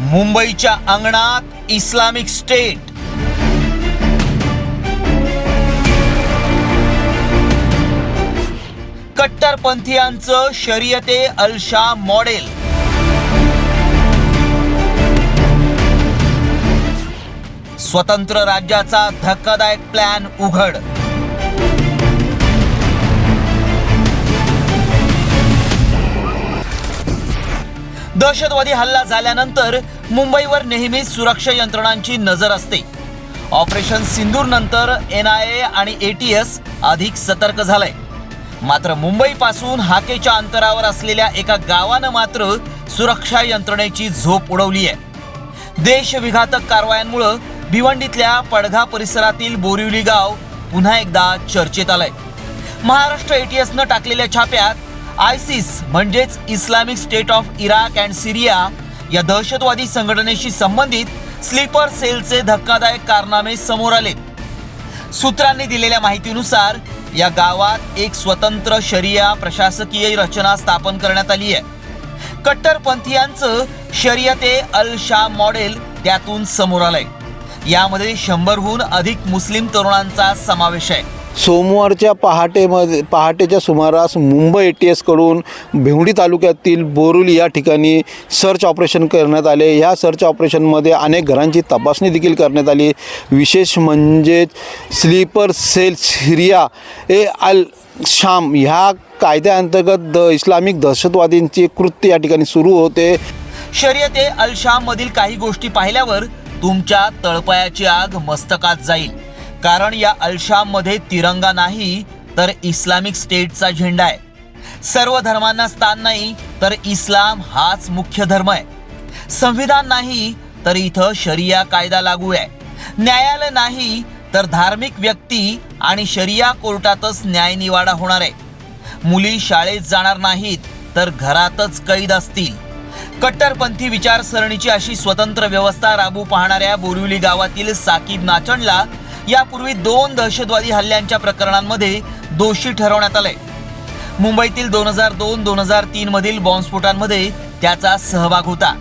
मुंबईच्या अंगणात Islamic State. कट्टरपंथीयांचं शर्यते अलशा मॉडेल. स्वतंत्र राज्याचा धक्कादायक प्लॅन उघड. दहशतवादी हल्ला झाल्यानंतर मुंबईवर नेहमीच सुरक्षा यंत्रणांची नजर असते. ऑपरेशन सिंदूर नंतर एन आय ए आणि ए टी एस अधिक सतर्क झालंय. मात्र मुंबईपासून हाकेच्या अंतरावर असलेल्या एका गावानं मात्र सुरक्षा यंत्रणेची झोप उडवली आहे देशविघातक कारवायांमुळं भिवंडीतल्या पडघा परिसरातील बोरिवली गाव पुन्हा एकदा चर्चेत आलंय. महाराष्ट्र एटीएसनं टाकलेल्या छाप्यात आयसिस म्हणजेच Islamic State of Iraq and Syria या दहशतवादी संघटनेशी संबंधित स्लीपर सेलचे धक्कादायक कारनामे समोर आले. सूत्रांनी दिलेल्या माहितीनुसार या गावात एक स्वतंत्र शरिया प्रशासकीय रचना स्थापन करण्यात आली आहे. कट्टरपंथीयांचं शर्यते अल शाह मॉडेल त्यातून समोर आलंय. यामध्ये शंभरहून अधिक मुस्लिम तरुणांचा समावेश आहे. सोमवारच्या पहाटेमध्ये पहाटेच्या सुमारास मुंबई ए टी एसकडून भिवडी तालुक्यातील बोरुली या ठिकाणी सर्च ऑपरेशन करण्यात आले. ह्या सर्च ऑपरेशनमध्ये अनेक घरांची तपासणी देखील करण्यात आली. विशेष म्हणजे स्लीपर सेल सिरिया ए अल शाम ह्या कायद्याअंतर्गत द इस्लामिक दहशतवादींचे कृत्य या ठिकाणी सुरू होते. शर्यते अल शाम मधील काही गोष्टी पाहिल्यावर तुमच्या तळपायाची आग मस्तकात जाईल. कारण या अल्शाममध्ये तिरंगा नाही तर इस्लामिक स्टेटचा झेंडा आहे. सर्व धर्मांना स्थान नाही तर इस्लाम हाच मुख्य धर्म आहे. संविधान नाही तर इथं शरिया कायदा लागू आहे. न्यायालय नाही तर धार्मिक व्यक्ती आणि शरिया कोर्टातच न्यायनिवाडा होणार आहे. मुली शाळेत जाणार नाहीत तर घरातच कैद असतील. कट्टरपंथी विचारसरणीची अशी स्वतंत्र व्यवस्था राबू पाहणाऱ्या बोरिवली गावातील साकीब नाचणला यापूर्वी दोन दहशतवादी हल्ल्यांच्या प्रकरणांमध्ये दोषी ठरवण्यात आलंय मुंबईतील दोन हजार दोन दोन हजार तीन मधील बॉम्बस्फोटांमध्ये त्याचा सहभाग होता.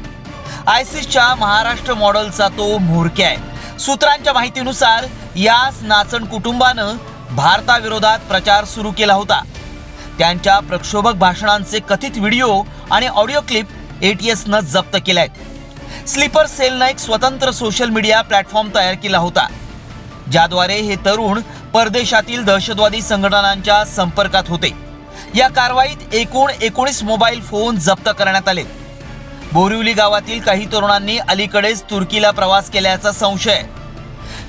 आयसिसच्या महाराष्ट्र मॉडेलचा तो म्होरक्या आहे. सूत्रांच्या माहितीनुसार याच नाचण कुटुंबानं भारताविरोधात प्रचार सुरू केला होता. त्यांच्या प्रक्षोभक भाषणांचे कथित व्हिडिओ आणि ऑडिओ क्लिप एटीएसनं जप्त केले आहेत स्लीपर सेलनं एक स्वतंत्र सोशल मीडिया प्लॅटफॉर्म तयार केला होता. ज्याद्वारे हे तरुण परदेशातील दहशतवादी संघटनांच्या संपर्कात होते. या कारवाईत एकूण एकोणीस मोबाईल फोन जप्त करण्यात आले. बोरिवली गावातील काही तरुणांनी अलीकडेच तुर्कीला प्रवास केल्याचा संशय. आहे.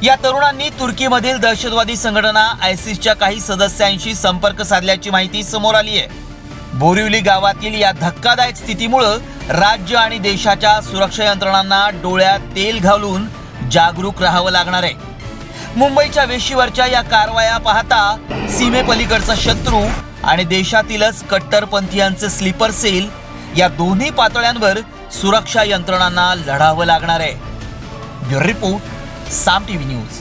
या तरुणांनी तुर्कीमधील दहशतवादी संघटना आयसिसच्या काही सदस्यांशी संपर्क साधल्याची माहिती समोर आली आहे. बोरिवली गावातील या धक्कादायक स्थितीमुळं राज्य आणि देशाच्या सुरक्षा यंत्रणांना डोळ्यात तेल घालून जागरूक राहावं लागणार आहे. मुंबईच्या वेशीवरच्या या कारवाया पाहता सीमेपलीकडचा शत्रू आणि देशातीलच कट्टरपंथीयांचे स्लीपर सेल या दोन्ही पातळ्यांवर सुरक्षा यंत्रणांना लढावं लागणार आहे. Bureau report Saam TV news.